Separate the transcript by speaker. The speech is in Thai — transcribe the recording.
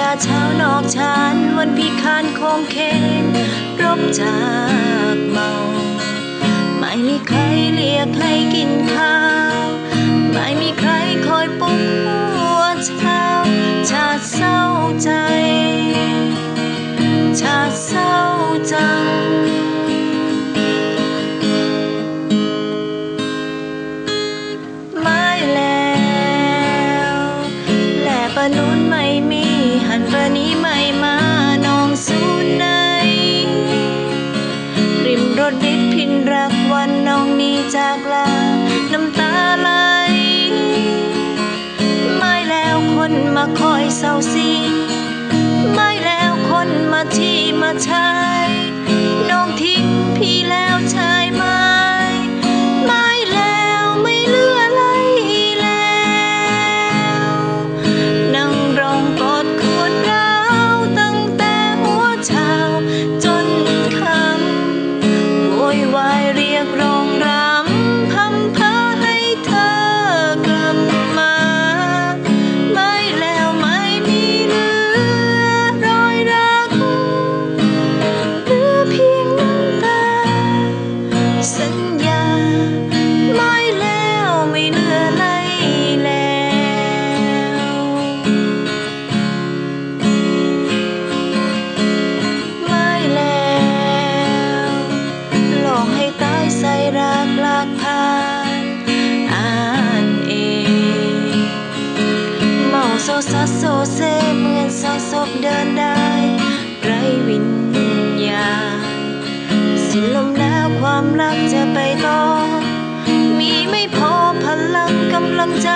Speaker 1: ดาเช้านอกชานวันพิคานคงเค้งรบจากเมา ไม่มีใครเรียกให้กินข้าว ไม่มีใครคอยปลุกหัวเช้า ชาเศร้าใจ ชาเศร้าจังไม่แล้ว และปะนุน ติดพินรักวันน้องนี้จากลา น้ำตาไหล ไม่แล้วคนมาคอยเศร้าซี ไม่แล้วคนมาที่มาช้า เรียกร้องรำพำเพอให้เธอกลับมา ไม่แล้วไม่มีเหลือรอยรักเหลือเพียงน้ำตาสัญญา ซซัสโซเซเหมือนซายศพเดินได้ไรวิญญาณสิ้นลมแล้วความรักจะไปต่อ มีไม่พอพลังกำลังใจ